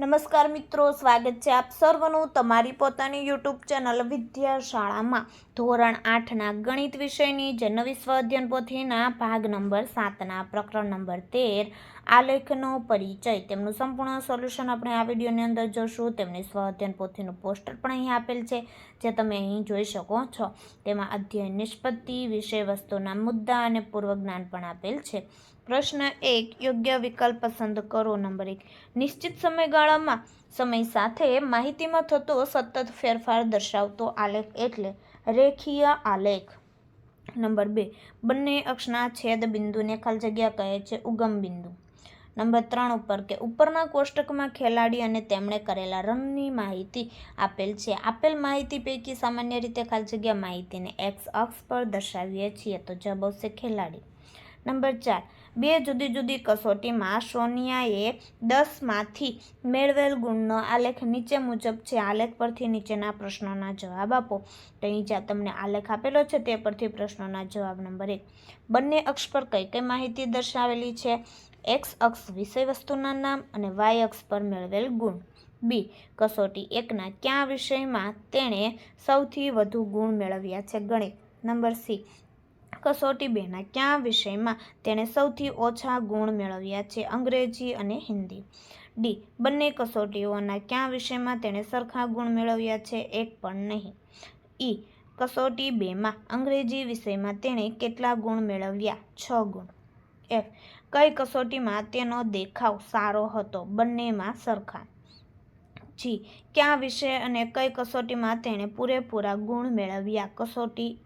નમસ્કાર મિત્રો, સ્વાગત છે આપ સર્વનું તમારી પોતાની યુટ્યુબ ચેનલ વિદ્યાશાળામાં. ધોરણ આઠના ગણિત વિષયની જે નવી સ્વ અધ્યયન પોથીના ભાગ નંબર સાતના પ્રકરણ નંબર તેર આલેખનો પરિચય, તેમનું સંપૂર્ણ સોલ્યુશન આપણે આ વિડીયોની અંદર જોશું. તેમની સ્વઅધ્યયન પોથીનું પોસ્ટર પણ અહીં આપેલ છે, જે તમે અહીં જોઈ શકો છો. તેમાં અધ્યયન નિષ્પત્તિ વિષય વસ્તુના મુદ્દા અને પૂર્વજ્ઞાન પણ આપેલ છે. પ્રશ્ન એક, યોગ્ય વિકલ્પ પસંદ કરો. નંબર એક, નિશ્ચિત સમયગાળામાં સમય સાથે માહિતીમાં થતો સતત ફેરફાર દર્શાવતો આલેખ એટલે રેખીય આલેખ. નંબર બે, બંને અક્ષના છેદ બિંદુને ખાલી જગ્યા કહે છે, ઉગમ બિંદુ. નંબર ત્રણ ઉપર કે ઉપરના કોષ્ટકમાં ખેલાડી અને તેમણે કરેલા રનની માહિતી આપેલ છે. આપેલ માહિતી પૈકી સામાન્ય રીતે ખાલી જગ્યા માહિતીને એક્સ અક્ષ પર દર્શાવીએ છીએ. તો જવાબ આવશે ખેલાડી. નંબર ચાર. બે જુદી જુદી કસોટીમાં સોનિયાએ દસમાંથી મેળવેલ ગુણનો આલેખ નીચે મુજબ છે. આલેખ પરથી નીચેના પ્રશ્નોના જવાબ આપો. તો અહીં જ્યાં તમને આલેખ આપેલો છે તે પરથી પ્રશ્નોના જવાબ નંબર એક. બંને અક્ષ પર કઈ કઈ માહિતી દર્શાવેલી છે? એક્સ અક્ષ વિષય વસ્તુના નામ અને વાય અક્ષ પર મેળવેલ ગુણ. બી. કસોટી એકના કયા વિષયમાં તેણે સૌથી વધુ ગુણ મેળવ્યા છે ગણિત. Number C. કસોટી બેના કયા વિષયમાં તેણે સૌથી ઓછા ગુણ મેળવ્યા છે અંગ્રેજી અને હિન્દી? ડી. બંને કસોટીઓના કયા વિષયમાં તેણે સરખા ગુણ મેળવ્યા છે એક પણ નહીં. ઈ. કસોટી બેમાં અંગ્રેજી વિષયમાં તેણે કેટલા ગુણ મેળવ્યા? છ ગુણ. એફ. કઈ કસોટીમાં તેનો દેખાવ સારો હતો બંનેમાં સરખા? જી. કયા વિષય અને કઈ કસોટીમાં તેણે પૂરેપૂરા ગુણ મેળવ્યા? કસોટી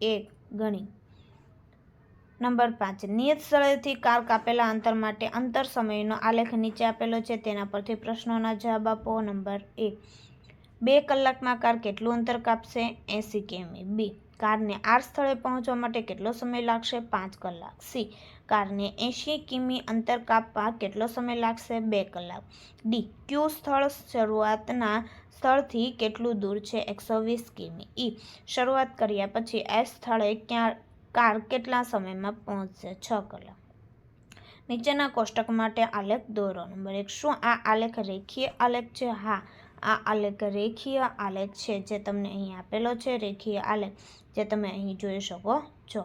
એક. ગણી. નંબર પાંચ. નિયત સ્થળેથી કાર કાપેલા અંતર માટે અંતર સમયનો આલેખ નીચે આપેલો છે. તેના પરથી પ્રશ્નોના જવાબ આપો. Number A. બે કલાકમાં કાર કેટલું અંતર કાપશે? એંસી કેમી. બી. કારને આર સ્થળે પહોંચવા માટે કેટલો સમય લાગશે? પાંચ કલાક. સી. કારને એંશી કિમી અંતર કાપવા કેટલો સમય લાગશે? બે કલાક. ડી. ક્યુ સ્થળ શરૂઆતના સ્થળથી કેટલું દૂર છે? એકસો વીસ કિમી. ઈ. શરૂઆત કર્યા પછી એસ સ્થળે ક્યાં, કાર કેટલા સમયમાં પહોંચશે? છ કલાક. નીચેના કોષ્ટક માટે આલેખ દોરો નંબર એક. શું આ આલેખ રેખીય આલેખ છે? હા. આ આલેખ રેખીય આલેખ છે જે તમને અહીં આપેલો છે. રેખીય આલેખ જે તમે અહીં જોઈ શકો છો.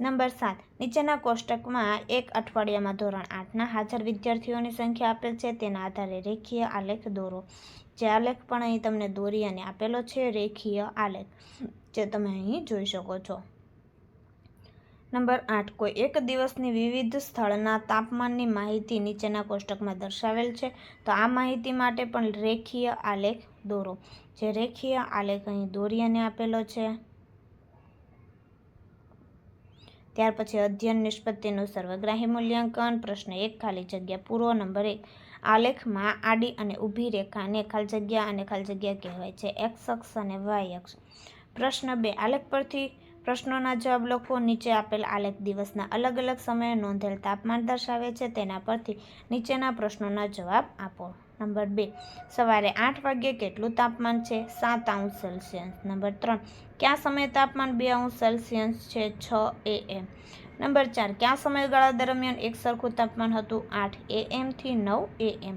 નંબર સાત. નીચેના કોષ્ટકમાં એક અઠવાડિયામાં ધોરણ આઠના હાજર વિદ્યાર્થીઓની સંખ્યા આપેલ છે. તેના આધારે રેખીય આલેખ દોરો. જે આલેખ પણ અહીં તમને દોરી અને આપેલો છે. રેખીય આલેખ જે તમે અહીં જોઈ શકો છો. નંબર આઠ, કોઈ એક દિવસની વિવિધ સ્થળના તાપમાનની માહિતી નીચેના કોષ્ટકમાં દર્શાવેલ છે. તો આ માહિતી માટે પણ રેખીય આલેખ દોરો. જે રેખીય આલેખ અહીં દોરી અને આપેલો છે. ત્યાર પછી અધ્યયન નિષ્પત્તિનું સર્વગ્રાહી મૂલ્યાંકન, પ્રશ્ન એક, ખાલી જગ્યા પૂરો. નંબર એક, આલેખમાં આડી અને ઊભી રેખાને ખાલી જગ્યા અને ખાલી જગ્યા કહેવાય છે. એક્સ અક્ષ અને વાય અક્ષ. પ્રશ્ન બે, આલેખ પરથી પ્રશ્નોના જવાબ લખો નીચે આપેલ આલેખ દિવસના અલગ અલગ સમયે નોંધેલ તાપમાન દર્શાવે છે તેના પરથી નીચેના પ્રશ્નોના જવાબ આપો. નંબર બે, સવારે આઠ વાગ્યે કેટલું તાપમાન છે? સાત અંશ સેલ્સિયસ. નંબર ત્રણ, કયા સમયે તાપમાન બે અંશ સેલ્સિયસ છે? છ એ એમ નંબર ચાર, કયા સમયગાળા દરમિયાન એક સરખું તાપમાન હતું? આઠ એ એમથી નવ એ એમ